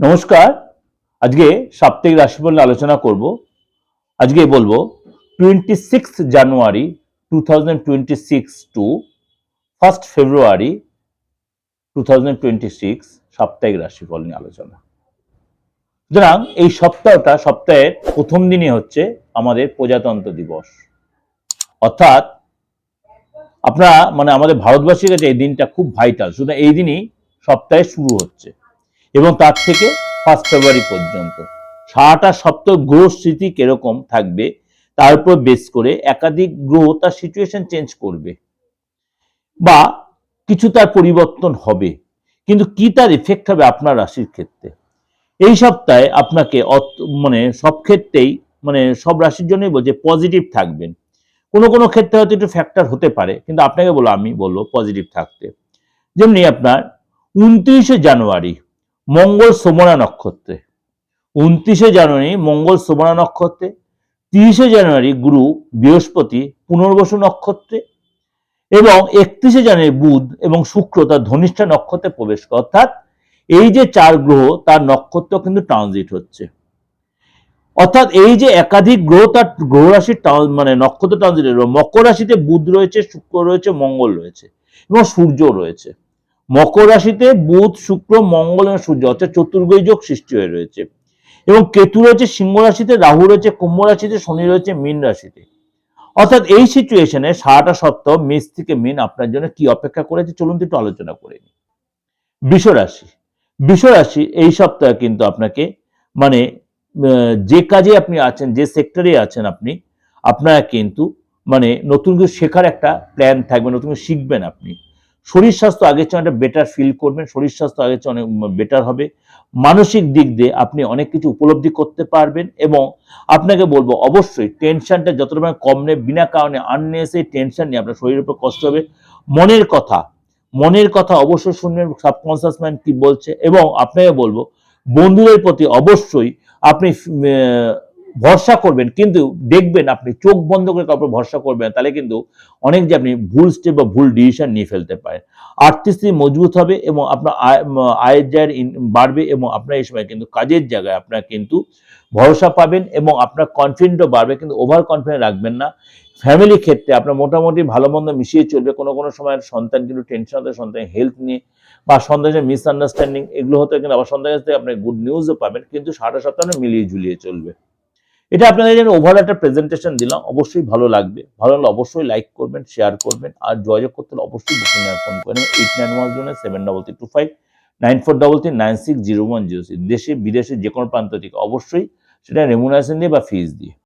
নমস্কার। আজকে সাপ্তাহিক রাশিফল নিয়ে আলোচনা করব। আজকে বলব twenty six January two thousand twenty six to first February two thousand twenty six সাপ্তাহিক রাশিফল নিয়ে আলোচনা। সুতরাং এই সপ্তাহটা, সপ্তাহের প্রথম দিনই হচ্ছে আমাদের প্রজাতন্ত্র দিবস। অর্থাৎ আপনারা মানে আমাদের ভারতবাসীর কাছে এই দিনটা খুব ভাইটাল সুতরাং এই দিনই সপ্তাহে শুরু হচ্ছে। এবং তার থেকে ফার্স্ট ফেব্রুয়ারি পর্যন্ত। সারাটা সপ্তাহ গ্রহ স্থিতি কীরকম থাকবে, তার উপর বেস করে একাধিক গ্রহ তার সিচুয়েশন চেঞ্জ করবে। বা কিছু তার পরিবর্তন হবে, কিন্তু কি তার এফেক্ট হবে আপনার রাশির ক্ষেত্রে? এই সপ্তাহে আপনাকে মানে সব ক্ষেত্রেই মানে সব রাশির জন্যই বলছে পজিটিভ থাকবেন। কোনো কোনো ক্ষেত্রে হয়তো একটু ফ্যাক্টর হতে পারে, কিন্তু আপনাকে বলো, আমি বলব পজিটিভ থাকতে। যেমনি আপনার উনত্রিশে জানুয়ারি মঙ্গল সোমনা নক্ষত্রে। উনত্রিশে জানুয়ারি মঙ্গল সোমনা নক্ষত্রে। তিরিশে জানুয়ারি গুরু বৃহস্পতি পুনর্বসু নক্ষত্রে। এবং একত্রিশে জানুয়ারি বুধ এবং শুক্র তার ধনিষ্ঠা নক্ষত্রে প্রবেশ করে। অর্থাৎ এই যে চার গ্রহ, তার নক্ষত্র কিন্তু ট্রানজিট হচ্ছে। অর্থাৎ এই যে একাধিক গ্রহ, তার গ্রহ রাশির মানে নক্ষত্র ট্রানজিট মকর রাশিতে বুধ রয়েছে, শুক্র রয়েছে, মঙ্গল রয়েছে এবং সূর্য রয়েছে। মকর রাশিতে বুধ, শুক্র, মঙ্গল এবং সূর্য অর্থাৎ চতুর্গৈ যোগ সৃষ্টি হয়ে রয়েছে। এবং কেতু রয়েছে সিংহ রাশিতে, রাহু রয়েছে কুম্ভ রাশিতে, শনি রয়েছে মীন রাশিতে। অর্থাৎ এই সিচুয়েশনে সারাটা সপ্তাহ মেষ থেকে মিন আপনার জন্য কি অপেক্ষা করেছে? চলুন একটু আলোচনা করে নিই। বৃষ রাশি। বৃষ রাশি এই সপ্তাহে কিন্তু আপনাকে মানে যে কাজে আপনি আছেন, যে সেক্টরে আছেন আপনি আপনারা কিন্তু মানে নতুন কিছু শেখার একটা প্ল্যান থাকবে, নতুন কিছু শিখবেন আপনি। শরীর স্বাস্থ্য আগের চেয়ে অনেকটা বেটার ফিল করবেন, শরীর স্বাস্থ্য আগের চেয়ে অনেক বেটার হবে। মানসিক দিক দিয়ে আপনি অনেক কিছু উপলব্ধি করতে পারবেন এবং আপনাকে বলব, অবশ্যই টেনশনটা যতটা পরিমাণে কম নেই, বিনা কারণে আননেসে টেনশন নিয়ে আপনার শরীরের উপর কষ্ট হবে। মনের কথা মনের কথা অবশ্যই শুনবেন সাবকনসিয়াস মাইন্ড কি বলছে এবং আপনাকে বলব, বন্ধুদের প্রতি অবশ্যই আপনি ভরসা করবেন, কিন্তু দেখবেন আপনি চোখ বন্ধ করে কাউকে ভরসা করবেন তাহলে কিন্তু অনেক যে আপনি ভুল স্টেপ বা ভুল ডিসিশন নিয়ে ফেলতে পারেন। আর্থিক স্থিতি মজবুত হবে এবং আপনার আয়ের জায়ের বাড়বে এবং আপনার এই সময় কিন্তু কাজের জায়গায় আপনার কিন্তু ভরসা পাবেন এবং আপনার কনফিডেন্টও বাড়বে, কিন্তু ওভার কনফিডেন্ট রাখবেন না। ফ্যামিলি ক্ষেত্রে আপনার মোটামুটি ভালো মন্দ মিশিয়ে চলবে, কোনো কোনো সময় সন্তান কিন্তু টেনশন হতে সন্তানের হেলথ নিয়ে বা সন্তানের মিসআন্ডারস্ট্যান্ডিং এগুলো হতে কিন্তু আবার সন্তানের থেকে আপনি গুড নিউজও পাবেন, কিন্তু সারাটা সপ্তাহ মিলিয়ে ঝুলিয়ে চলবে। এটা আপনাদের জন্য ওভারঅল একটা প্রেজেন্টেশন দিলাম। অবশ্যই ভালো লাগবে। ভালো লাগলে অবশ্যই লাইক করবেন শেয়ার করবেন, আর যোগাযোগ করতে হলে অবশ্যই বুকিং ফোন করেন eight nine one zero seven double three two five nine four double three nine six zero one zero six দেশে, বিদেশে যে কোনো প্রান্ত থেকে অবশ্যই সেটা রেমুনারেশন দিয়ে বা ফিজ দিয়ে।